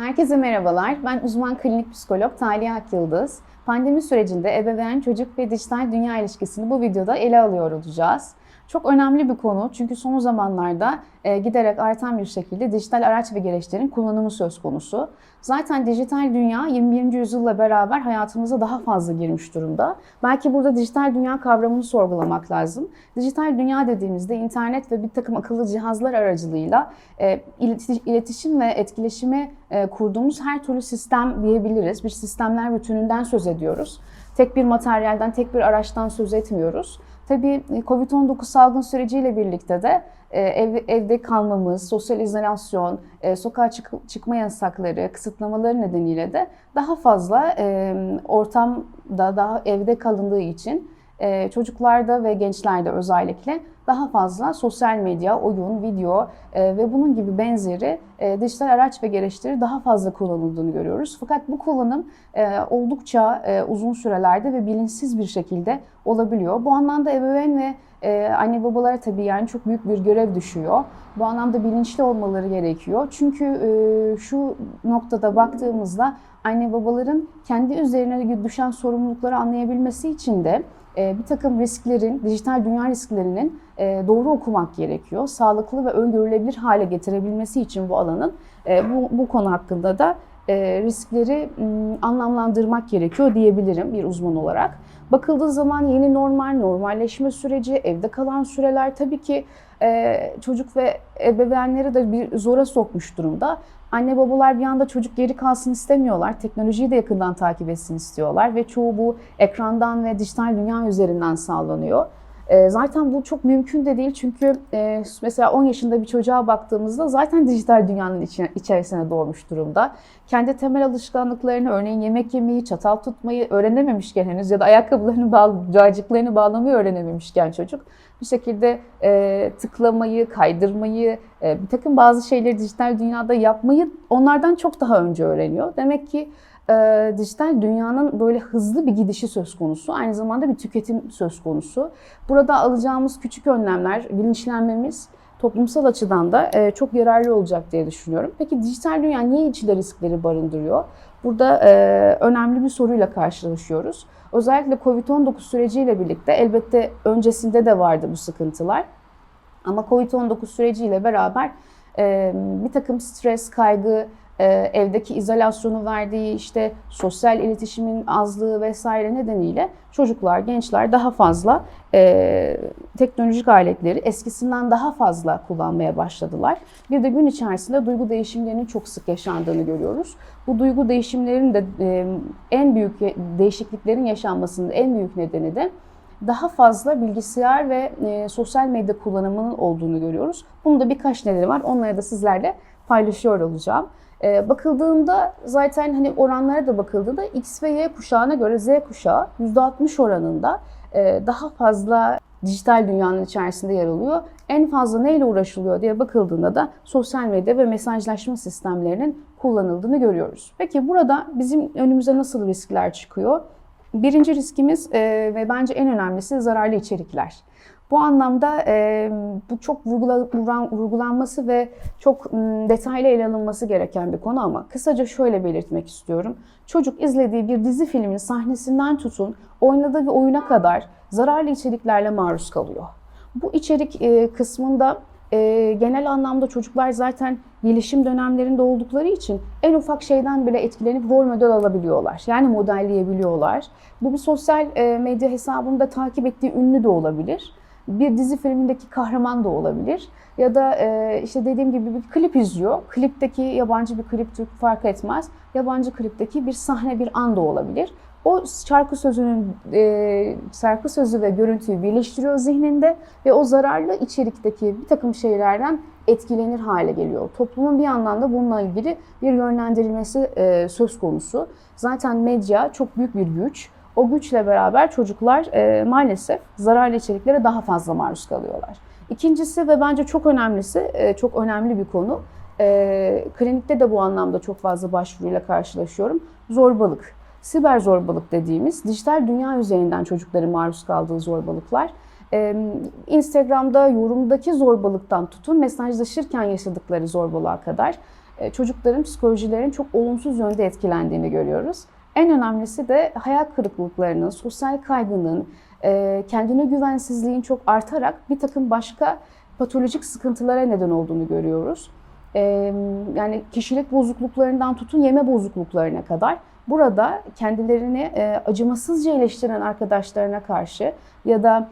Herkese merhabalar. Ben uzman klinik psikolog Taliye Akyıldız. Pandemi sürecinde ebeveyn, çocuk ve dijital dünya ilişkisini bu videoda ele alıyor olacağız. Çok önemli bir konu çünkü son zamanlarda e, giderek artan bir şekilde dijital araç ve gereçlerin kullanımı söz konusu. Zaten dijital dünya 21. yüzyılla beraber hayatımıza daha fazla girmiş durumda. Belki burada dijital dünya kavramını sorgulamak lazım. Dijital dünya dediğimizde internet ve bir takım akıllı cihazlar aracılığıyla e, ileti- iletişim ve etkileşime e, kurduğumuz her türlü sistem diyebiliriz. Bir sistemler bütününden söz ediyoruz. Tek bir materyalden, tek bir araçtan söz etmiyoruz. Tabii e, Covid-19 salgın süreciyle birlikte de e, ev, evde kalmamız, sosyal izolasyon, e, sokağa çık- çıkma yasakları, kısıtlamaları nedeniyle de daha fazla ortamda daha evde kalındığı için e, çocuklarda ve gençlerde özellikle daha fazla sosyal medya, oyun, video e, ve bunun gibi benzeri e, dijital araç ve gereçleri daha fazla kullanıldığını görüyoruz. Fakat bu kullanım e, oldukça e, uzun sürelerde ve bilinçsiz bir şekilde olabiliyor. Bu anlamda ebeveyn ve e, anne babalara tabii yani çok büyük bir görev düşüyor. Bu anlamda bilinçli olmaları gerekiyor. Çünkü e, şu noktada baktığımızda anne babaların kendi üzerine düşen sorumlulukları anlayabilmesi için de bir takım risklerin, dijital dünya risklerinin e, doğru okumak gerekiyor. Sağlıklı ve öngörülebilir hale getirebilmesi için bu alanın e, bu, bu konu hakkında da e, riskleri m, anlamlandırmak gerekiyor diyebilirim bir uzman olarak. Bakıldığı zaman yeni normal, normalleşme süreci, evde kalan süreler tabii ki e, çocuk ve ebeveynleri de bir zora sokmuş durumda. Anne babalar bir anda çocuk geri kalsın istemiyorlar. Teknolojiyi de yakından takip etsin istiyorlar ve çoğu bu ekrandan ve dijital dünya üzerinden sağlanıyor. E, Zaten bu çok mümkün de değil çünkü e, mesela 10 yaşında bir çocuğa baktığımızda zaten dijital dünyanın içine, içerisine doğmuş durumda. Kendi temel alışkanlıklarını örneğin yemek yemeyi, çatal tutmayı öğrenememişken henüz ya da ayakkabılarını, bağ, cacıklarını bağlamayı öğrenememişken çocuk bir şekilde e, tıklamayı, kaydırmayı, e, bir takım bazı şeyleri dijital dünyada yapmayı onlardan çok daha önce öğreniyor. Demek ki e, dijital dünyanın böyle hızlı bir gidişi söz konusu. Aynı zamanda bir tüketim söz konusu. Burada alacağımız küçük önlemler, bilinçlenmemiz toplumsal açıdan da e, çok yararlı olacak diye düşünüyorum. Peki dijital dünya niye içinde riskleri barındırıyor? Burada e, önemli bir soruyla karşılaşıyoruz. Özellikle Covid-19 süreciyle birlikte elbette öncesinde de vardı bu sıkıntılar. Ama Covid-19 süreciyle beraber e, bir takım stres, kaygı, e, evdeki izolasyonu verdiği işte sosyal iletişimin azlığı vesaire nedeniyle çocuklar, gençler daha fazla e, teknolojik aletleri eskisinden daha fazla kullanmaya başladılar. Bir de gün içerisinde duygu değişimlerinin çok sık yaşandığını görüyoruz. Bu duygu değişimlerinin de e, en büyük değişikliklerin yaşanmasının en büyük nedeni de daha fazla bilgisayar ve e, sosyal medya kullanımının olduğunu görüyoruz. Bunun da birkaç nedeni var. Onları da sizlerle paylaşıyor olacağım. E, bakıldığında zaten hani oranlara da bakıldığında X ve Y kuşağına göre Z kuşağı %60 oranında e, daha fazla dijital dünyanın içerisinde yer alıyor. En fazla neyle uğraşılıyor diye bakıldığında da sosyal medya ve mesajlaşma sistemlerinin kullanıldığını görüyoruz. Peki burada bizim önümüze nasıl riskler çıkıyor? Birinci riskimiz e, ve bence en önemlisi zararlı içerikler. Bu anlamda e, bu çok vurgula, vurgulanması ve çok detaylı ele alınması gereken bir konu ama kısaca şöyle belirtmek istiyorum. Çocuk izlediği bir dizi filmin sahnesinden tutun oynadığı bir oyuna kadar zararlı içeriklerle maruz kalıyor. Bu içerik e, kısmında e, genel anlamda çocuklar zaten gelişim dönemlerinde oldukları için en ufak şeyden bile etkilenip rol model alabiliyorlar. Yani modelleyebiliyorlar. Bu bir sosyal e, medya hesabında takip ettiği ünlü de olabilir. Bir dizi filmindeki kahraman da olabilir. Ya da e, işte dediğim gibi bir klip izliyor. Klipteki yabancı bir klip Türk fark etmez. Yabancı klipteki bir sahne bir an da olabilir. O şarkı sözünün e, şarkı sözü ve görüntüyü birleştiriyor zihninde ve o zararlı içerikteki bir takım şeylerden etkilenir hale geliyor. Toplumun bir yandan da bununla ilgili bir yönlendirilmesi e, söz konusu. Zaten medya çok büyük bir güç. O güçle beraber çocuklar e, maalesef zararlı içeriklere daha fazla maruz kalıyorlar. İkincisi ve bence çok önemlisi, e, çok önemli bir konu. E, klinikte de bu anlamda çok fazla başvuruyla karşılaşıyorum. Zorbalık. Siber zorbalık dediğimiz dijital dünya üzerinden çocukların maruz kaldığı zorbalıklar. Ee, Instagram'da yorumdaki zorbalıktan tutun mesajlaşırken yaşadıkları zorbalığa kadar e, çocukların psikolojilerin çok olumsuz yönde etkilendiğini görüyoruz. En önemlisi de hayal kırıklıklarının, sosyal kaygının, e, kendine güvensizliğin çok artarak bir takım başka patolojik sıkıntılara neden olduğunu görüyoruz. E, yani kişilik bozukluklarından tutun yeme bozukluklarına kadar burada kendilerini e, acımasızca eleştiren arkadaşlarına karşı ya da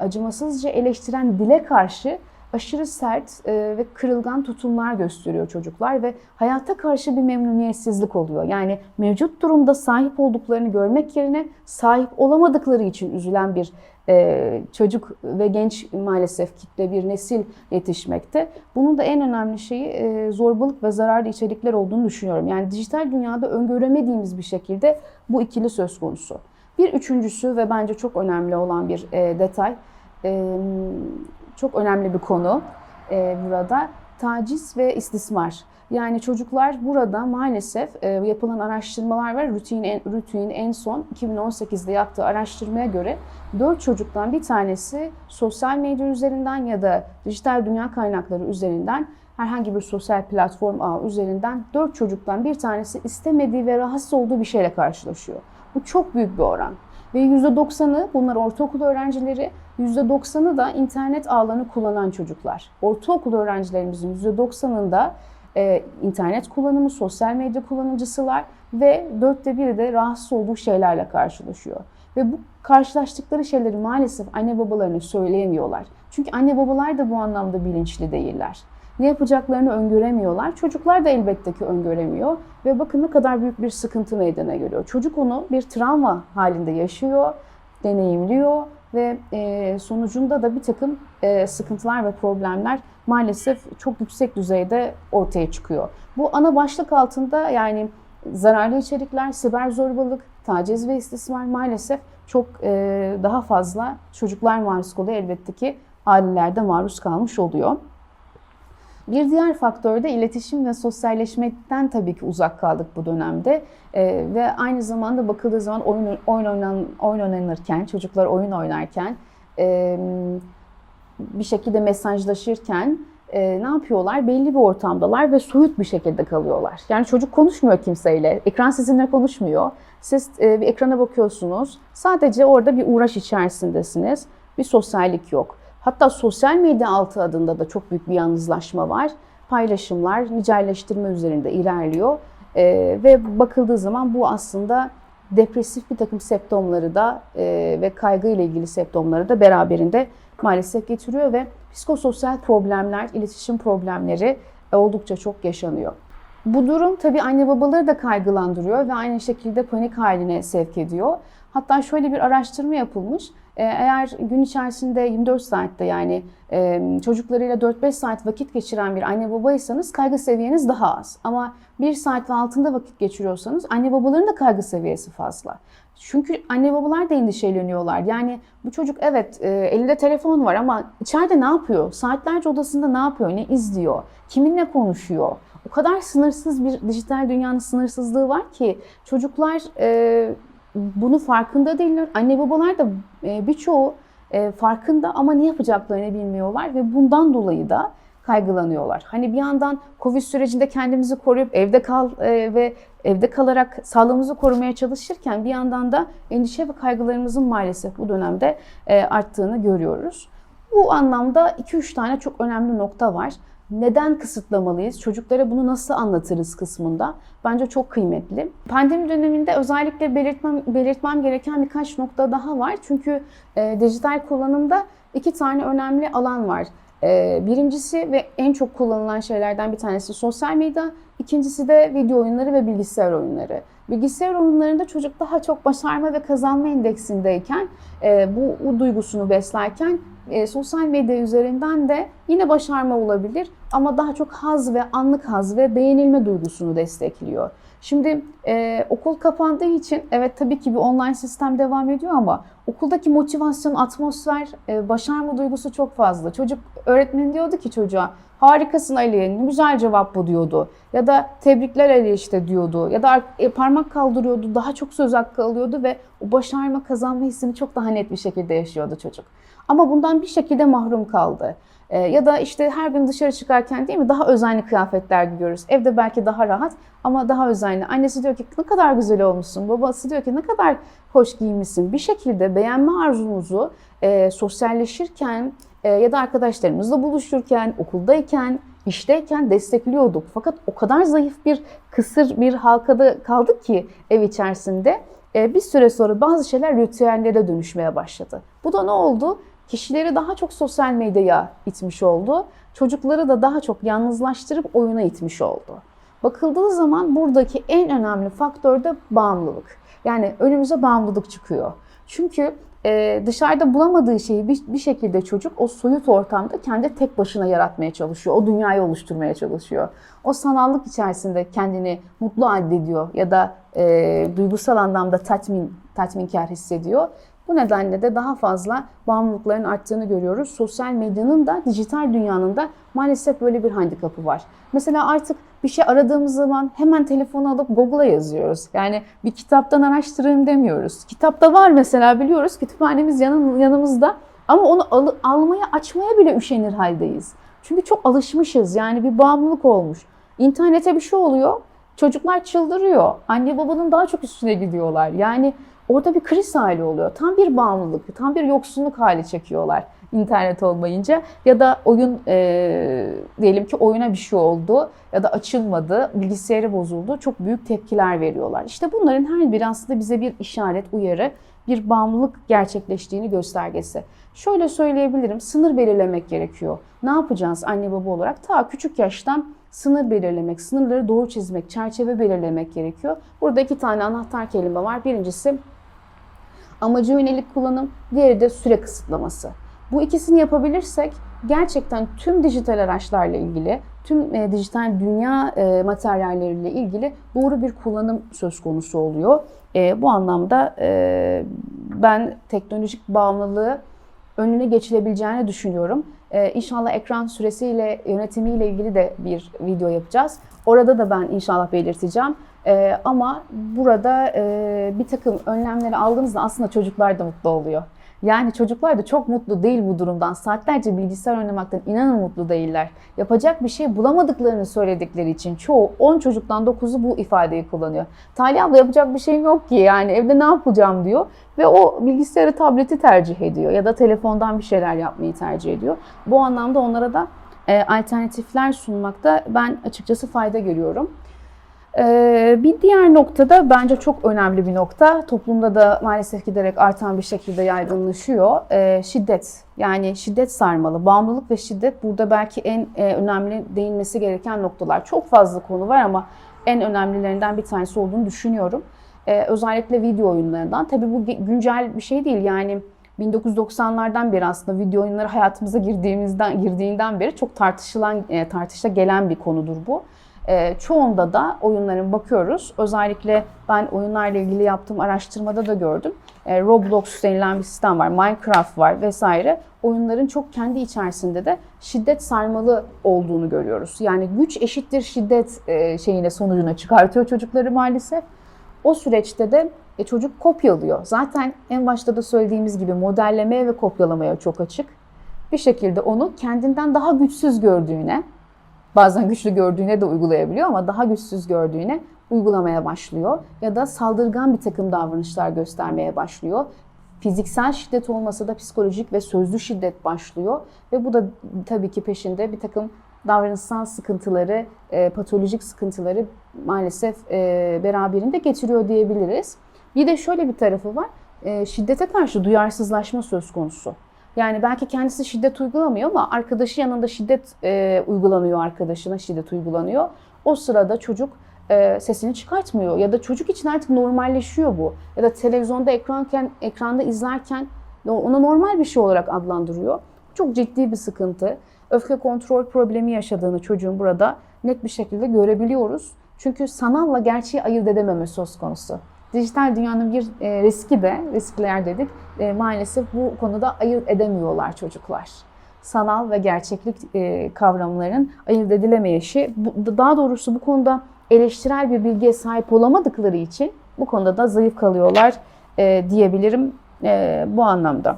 acımasızca eleştiren dile karşı aşırı sert e, ve kırılgan tutumlar gösteriyor çocuklar ve hayata karşı bir memnuniyetsizlik oluyor. Yani mevcut durumda sahip olduklarını görmek yerine sahip olamadıkları için üzülen bir e, çocuk ve genç maalesef kitle bir nesil yetişmekte. Bunun da en önemli şeyi e, zorbalık ve zararlı içerikler olduğunu düşünüyorum. Yani dijital dünyada öngöremediğimiz bir şekilde bu ikili söz konusu. Bir üçüncüsü ve bence çok önemli olan bir detay, çok önemli bir konu e, burada taciz ve istismar. Yani çocuklar burada maalesef e, yapılan araştırmalar var. Rutin en, Rutin en son 2018'de yaptığı araştırmaya göre 4 çocuktan bir tanesi sosyal medya üzerinden ya da dijital dünya kaynakları üzerinden herhangi bir sosyal platform ağı üzerinden 4 çocuktan bir tanesi istemediği ve rahatsız olduğu bir şeyle karşılaşıyor. Bu çok büyük bir oran. Ve %90'ı bunlar ortaokul öğrencileri, %90'ı da internet ağlarını kullanan çocuklar. Ortaokul öğrencilerimizin %90'ında e, internet kullanımı, sosyal medya kullanıcısılar ve dörtte biri de rahatsız olduğu şeylerle karşılaşıyor. Ve bu karşılaştıkları şeyleri maalesef anne babalarına söyleyemiyorlar. Çünkü anne babalar da bu anlamda bilinçli değiller. Ne yapacaklarını öngöremiyorlar. Çocuklar da elbette ki öngöremiyor. Ve bakın ne kadar büyük bir sıkıntı meydana geliyor. Çocuk onu bir travma halinde yaşıyor, deneyimliyor ve e, sonucunda da bir takım e, sıkıntılar ve problemler maalesef çok yüksek düzeyde ortaya çıkıyor. Bu ana başlık altında yani zararlı içerikler, siber zorbalık, taciz ve istismar maalesef çok e, daha fazla çocuklar maruz kalıyor. Elbette ki ailelerde maruz kalmış oluyor. Bir diğer faktör de iletişim ve sosyalleşmekten tabii ki uzak kaldık bu dönemde. Ee, ve aynı zamanda bakıldığı zaman oyun, oyun, oynan, oyun oynanırken, çocuklar oyun oynarken, e, bir şekilde mesajlaşırken e, ne yapıyorlar? Belli bir ortamdalar ve soyut bir şekilde kalıyorlar. Yani çocuk konuşmuyor kimseyle, ekran sizinle konuşmuyor. Siz e, bir ekrana bakıyorsunuz, sadece orada bir uğraş içerisindesiniz, bir sosyallik yok. Hatta sosyal medya altı adında da çok büyük bir yalnızlaşma var. Paylaşımlar nicelleştirme üzerinde ilerliyor. Ee, ve bakıldığı zaman bu aslında depresif bir takım septomları da e, ve kaygı ile ilgili septomları da beraberinde maalesef getiriyor ve psikososyal problemler, iletişim problemleri oldukça çok yaşanıyor. Bu durum tabii anne babaları da kaygılandırıyor ve aynı şekilde panik haline sevk ediyor. Hatta şöyle bir araştırma yapılmış. Ee, eğer gün içerisinde 24 saatte yani e, çocuklarıyla 4-5 saat vakit geçiren bir anne babaysanız kaygı seviyeniz daha az. Ama 1 saat ve altında vakit geçiriyorsanız anne babaların da kaygı seviyesi fazla. Çünkü anne babalar da endişeleniyorlar. Yani bu çocuk evet e, elinde telefon var ama içeride ne yapıyor? Saatlerce odasında ne yapıyor? Ne izliyor? Kiminle konuşuyor? O kadar sınırsız bir dijital dünyanın sınırsızlığı var ki çocuklar e, bunu farkında değiller. Anne babalar da e, birçoğu e, farkında ama ne yapacaklarını bilmiyorlar ve bundan dolayı da kaygılanıyorlar. Hani bir yandan Covid sürecinde kendimizi koruyup evde kal e, ve evde kalarak sağlığımızı korumaya çalışırken bir yandan da endişe ve kaygılarımızın maalesef bu dönemde arttığını görüyoruz. Bu anlamda 2-3 tane çok önemli nokta var neden kısıtlamalıyız, çocuklara bunu nasıl anlatırız kısmında bence çok kıymetli. Pandemi döneminde özellikle belirtmem, belirtmem gereken birkaç nokta daha var. Çünkü e, dijital kullanımda iki tane önemli alan var. E, birincisi ve en çok kullanılan şeylerden bir tanesi sosyal medya, ikincisi de video oyunları ve bilgisayar oyunları. Bilgisayar oyunlarında çocuk daha çok başarma ve kazanma endeksindeyken, e, bu, bu duygusunu beslerken e, sosyal medya üzerinden de yine başarma olabilir ama daha çok haz ve anlık haz ve beğenilme duygusunu destekliyor. Şimdi e, okul kapandığı için evet tabii ki bir online sistem devam ediyor ama okuldaki motivasyon, atmosfer, e, başarma duygusu çok fazla. Çocuk öğretmen diyordu ki çocuğa harikasın Ali, güzel cevap bu diyordu. Ya da tebrikler Ali işte diyordu. Ya da e, parmak kaldırıyordu, daha çok söz hakkı alıyordu ve o başarma kazanma hissini çok daha net bir şekilde yaşıyordu çocuk. Ama bundan bir şekilde mahrum kaldı. Ee, ya da işte her gün dışarı çıkarken değil mi daha özenli kıyafetler giyiyoruz. Evde belki daha rahat ama daha özenli. Annesi diyor ki ne kadar güzel olmuşsun. Babası diyor ki ne kadar hoş giymişsin. Bir şekilde beğenme arzumuzu e, sosyalleşirken e, ya da arkadaşlarımızla buluşurken, okuldayken, işteyken destekliyorduk. Fakat o kadar zayıf bir kısır bir halkada kaldık ki ev içerisinde e, bir süre sonra bazı şeyler ritüellere dönüşmeye başladı. Bu da ne oldu? Kişileri daha çok sosyal medyaya itmiş oldu. Çocukları da daha çok yalnızlaştırıp oyuna itmiş oldu. Bakıldığı zaman buradaki en önemli faktör de bağımlılık. Yani önümüze bağımlılık çıkıyor. Çünkü e, dışarıda bulamadığı şeyi bir, şekilde çocuk o soyut ortamda kendi tek başına yaratmaya çalışıyor. O dünyayı oluşturmaya çalışıyor. O sanallık içerisinde kendini mutlu addediyor ya da e, duygusal anlamda tatmin tatminkar hissediyor. Bu nedenle de daha fazla bağımlılıkların arttığını görüyoruz. Sosyal medyanın da dijital dünyanın da maalesef böyle bir handikapı var. Mesela artık bir şey aradığımız zaman hemen telefonu alıp Google'a yazıyoruz. Yani bir kitaptan araştırayım demiyoruz. Kitapta var mesela biliyoruz kütüphanemiz yanın, yanımızda ama onu al, almaya açmaya bile üşenir haldeyiz. Çünkü çok alışmışız yani bir bağımlılık olmuş. İnternete bir şey oluyor çocuklar çıldırıyor. Anne babanın daha çok üstüne gidiyorlar. Yani orada bir kriz hali oluyor. Tam bir bağımlılık, tam bir yoksunluk hali çekiyorlar internet olmayınca. Ya da oyun e, diyelim ki oyuna bir şey oldu ya da açılmadı, bilgisayarı bozuldu. Çok büyük tepkiler veriyorlar. İşte bunların her biri aslında bize bir işaret, uyarı, bir bağımlılık gerçekleştiğini göstergesi. Şöyle söyleyebilirim, sınır belirlemek gerekiyor. Ne yapacağız anne baba olarak? Ta küçük yaştan sınır belirlemek, sınırları doğru çizmek, çerçeve belirlemek gerekiyor. Burada iki tane anahtar kelime var. Birincisi amacı yönelik kullanım, diğeri de süre kısıtlaması. Bu ikisini yapabilirsek gerçekten tüm dijital araçlarla ilgili, tüm e, dijital dünya e, materyalleriyle ilgili doğru bir kullanım söz konusu oluyor. E, bu anlamda e, ben teknolojik bağımlılığı önüne geçilebileceğini düşünüyorum. Ee, inşallah ekran süresiyle yönetimiyle ilgili de bir video yapacağız. Orada da ben inşallah belirteceğim. Ee, ama burada e, bir takım önlemleri aldığınızda aslında çocuklar da mutlu oluyor. Yani çocuklar da çok mutlu değil bu durumdan. Saatlerce bilgisayar oynamaktan inanın mutlu değiller. Yapacak bir şey bulamadıklarını söyledikleri için çoğu 10 çocuktan 9'u bu ifadeyi kullanıyor. Talih abla yapacak bir şeyim yok ki yani evde ne yapacağım diyor. Ve o bilgisayarı tableti tercih ediyor ya da telefondan bir şeyler yapmayı tercih ediyor. Bu anlamda onlara da e, alternatifler sunmakta ben açıkçası fayda görüyorum. Ee, bir diğer noktada bence çok önemli bir nokta. Toplumda da maalesef giderek artan bir şekilde yaygınlaşıyor. Ee, şiddet. Yani şiddet sarmalı. Bağımlılık ve şiddet burada belki en e, önemli değinmesi gereken noktalar. Çok fazla konu var ama en önemlilerinden bir tanesi olduğunu düşünüyorum. Ee, özellikle video oyunlarından. Tabii bu güncel bir şey değil. Yani 1990'lardan beri aslında video oyunları hayatımıza girdiğimizden girdiğinden beri çok tartışılan e, tartışa gelen bir konudur bu. E, çoğunda da oyunların bakıyoruz. Özellikle ben oyunlarla ilgili yaptığım araştırmada da gördüm. E, Roblox denilen bir sistem var, Minecraft var vesaire. Oyunların çok kendi içerisinde de şiddet sarmalı olduğunu görüyoruz. Yani güç eşittir şiddet e, şeyine sonucuna çıkartıyor çocukları maalesef. O süreçte de e, çocuk kopyalıyor. Zaten en başta da söylediğimiz gibi modellemeye ve kopyalamaya çok açık. Bir şekilde onu kendinden daha güçsüz gördüğüne, bazen güçlü gördüğüne de uygulayabiliyor ama daha güçsüz gördüğüne uygulamaya başlıyor. Ya da saldırgan bir takım davranışlar göstermeye başlıyor. Fiziksel şiddet olmasa da psikolojik ve sözlü şiddet başlıyor. Ve bu da tabii ki peşinde bir takım davranışsal sıkıntıları, e, patolojik sıkıntıları maalesef e, beraberinde getiriyor diyebiliriz. Bir de şöyle bir tarafı var, e, şiddete karşı duyarsızlaşma söz konusu. Yani belki kendisi şiddet uygulamıyor ama arkadaşı yanında şiddet e, uygulanıyor, arkadaşına şiddet uygulanıyor. O sırada çocuk e, sesini çıkartmıyor ya da çocuk için artık normalleşiyor bu. Ya da televizyonda ekranken, ekranda izlerken ona normal bir şey olarak adlandırıyor. Çok ciddi bir sıkıntı. Öfke kontrol problemi yaşadığını çocuğun burada net bir şekilde görebiliyoruz. Çünkü sanalla gerçeği ayırt edememe söz konusu. Dijital dünyanın bir e, riski de, riskler dedik, e, maalesef bu konuda ayırt edemiyorlar çocuklar. sanal ve gerçeklik e, kavramlarının ayırt edilemeyişi. Daha doğrusu bu konuda eleştirel bir bilgiye sahip olamadıkları için bu konuda da zayıf kalıyorlar e, diyebilirim bu anlamda.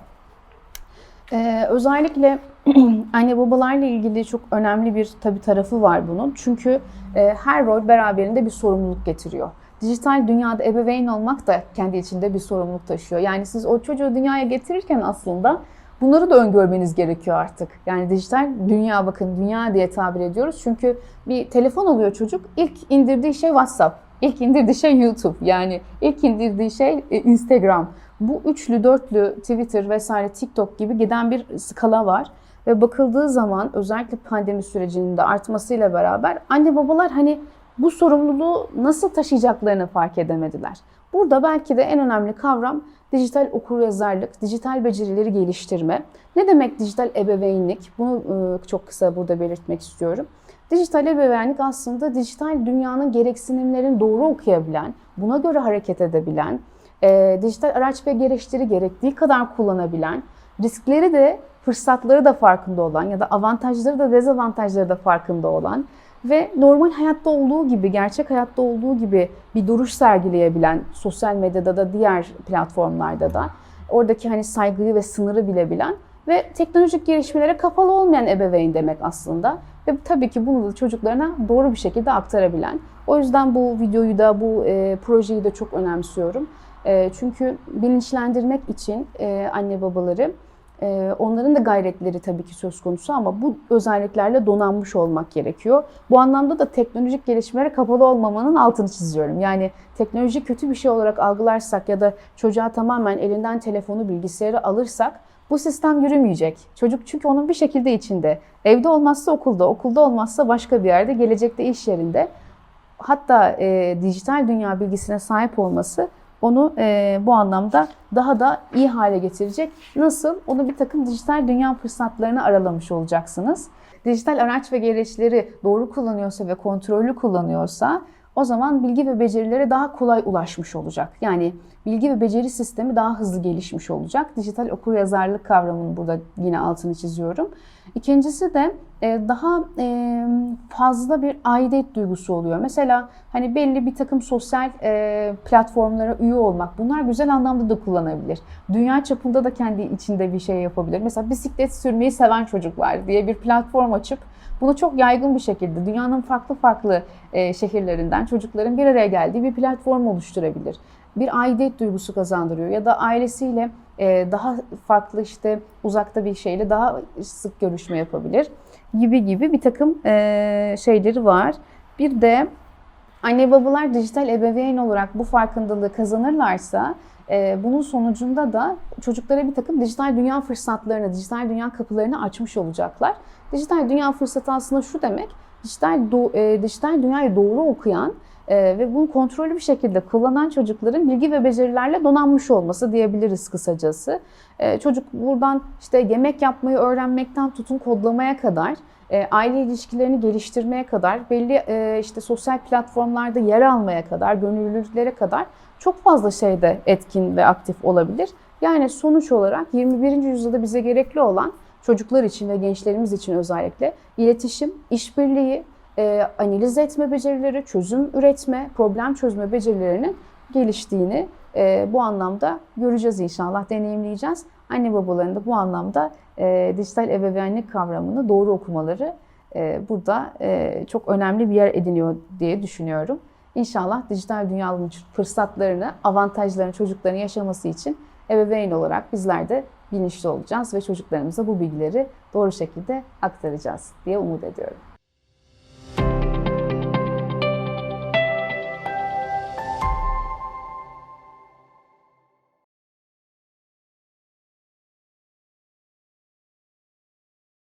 Özellikle anne babalarla ilgili çok önemli bir tabi tarafı var bunun. Çünkü her rol beraberinde bir sorumluluk getiriyor. Dijital dünyada ebeveyn olmak da kendi içinde bir sorumluluk taşıyor. Yani siz o çocuğu dünyaya getirirken aslında bunları da öngörmeniz gerekiyor artık. Yani dijital dünya bakın dünya diye tabir ediyoruz. Çünkü bir telefon alıyor çocuk ilk indirdiği şey WhatsApp. İlk indirdiği şey YouTube. Yani ilk indirdiği şey e, Instagram. Bu üçlü, dörtlü, Twitter vesaire TikTok gibi giden bir skala var. Ve bakıldığı zaman özellikle pandemi sürecinin de artmasıyla beraber anne babalar hani bu sorumluluğu nasıl taşıyacaklarını fark edemediler. Burada belki de en önemli kavram dijital okuryazarlık, dijital becerileri geliştirme. Ne demek dijital ebeveynlik? Bunu çok kısa burada belirtmek istiyorum. Dijital ebeveynlik aslında dijital dünyanın gereksinimlerini doğru okuyabilen, buna göre hareket edebilen, dijital araç ve gereçleri gerektiği kadar kullanabilen, riskleri de fırsatları da farkında olan ya da avantajları da dezavantajları da farkında olan ve normal hayatta olduğu gibi, gerçek hayatta olduğu gibi bir duruş sergileyebilen sosyal medyada da diğer platformlarda da oradaki hani saygıyı ve sınırı bilebilen ve teknolojik gelişmelere kapalı olmayan ebeveyn demek aslında. Ve tabii ki bunu da çocuklarına doğru bir şekilde aktarabilen. O yüzden bu videoyu da bu e, projeyi de çok önemsiyorum. E, çünkü bilinçlendirmek için e, anne babaları ee, onların da gayretleri tabii ki söz konusu ama bu özelliklerle donanmış olmak gerekiyor. Bu anlamda da teknolojik gelişmelere kapalı olmamanın altını çiziyorum. Yani teknoloji kötü bir şey olarak algılarsak ya da çocuğa tamamen elinden telefonu, bilgisayarı alırsak bu sistem yürümeyecek. Çocuk çünkü onun bir şekilde içinde. Evde olmazsa okulda, okulda olmazsa başka bir yerde, gelecekte iş yerinde. Hatta e, dijital dünya bilgisine sahip olması onu e, bu anlamda daha da iyi hale getirecek. Nasıl? Onu bir takım dijital dünya fırsatlarını aralamış olacaksınız. Dijital araç ve gereçleri doğru kullanıyorsa ve kontrollü kullanıyorsa o zaman bilgi ve becerilere daha kolay ulaşmış olacak. Yani bilgi ve beceri sistemi daha hızlı gelişmiş olacak. Dijital okur yazarlık kavramını burada yine altını çiziyorum. İkincisi de e, daha e, fazla bir aidiyet duygusu oluyor. Mesela hani belli bir takım sosyal e, platformlara üye olmak bunlar güzel anlamda da kullanabilir. Dünya çapında da kendi içinde bir şey yapabilir. Mesela bisiklet sürmeyi seven çocuklar diye bir platform açıp bunu çok yaygın bir şekilde dünyanın farklı farklı şehirlerinden çocukların bir araya geldiği bir platform oluşturabilir. Bir aidiyet duygusu kazandırıyor ya da ailesiyle daha farklı işte uzakta bir şeyle daha sık görüşme yapabilir gibi gibi bir takım şeyleri var. Bir de anne babalar dijital ebeveyn olarak bu farkındalığı kazanırlarsa bunun sonucunda da çocuklara bir takım dijital dünya fırsatlarını, dijital dünya kapılarını açmış olacaklar. Dijital dünya fırsatı aslında şu demek, dijital, dijital dünyayı doğru okuyan ve bunu kontrollü bir şekilde kullanan çocukların bilgi ve becerilerle donanmış olması diyebiliriz kısacası. çocuk buradan işte yemek yapmayı öğrenmekten tutun kodlamaya kadar aile ilişkilerini geliştirmeye kadar, belli işte sosyal platformlarda yer almaya kadar, gönüllülüklere kadar çok fazla şeyde etkin ve aktif olabilir. Yani sonuç olarak 21. yüzyılda bize gerekli olan çocuklar için ve gençlerimiz için özellikle iletişim, işbirliği, analiz etme becerileri, çözüm üretme, problem çözme becerilerinin geliştiğini bu anlamda göreceğiz inşallah, deneyimleyeceğiz. Anne babaların da bu anlamda dijital ebeveynlik kavramını doğru okumaları burada çok önemli bir yer ediniyor diye düşünüyorum. İnşallah dijital dünyanın fırsatlarını, avantajlarını çocukların yaşaması için ebeveyn olarak bizler de bilinçli olacağız ve çocuklarımıza bu bilgileri doğru şekilde aktaracağız diye umut ediyorum.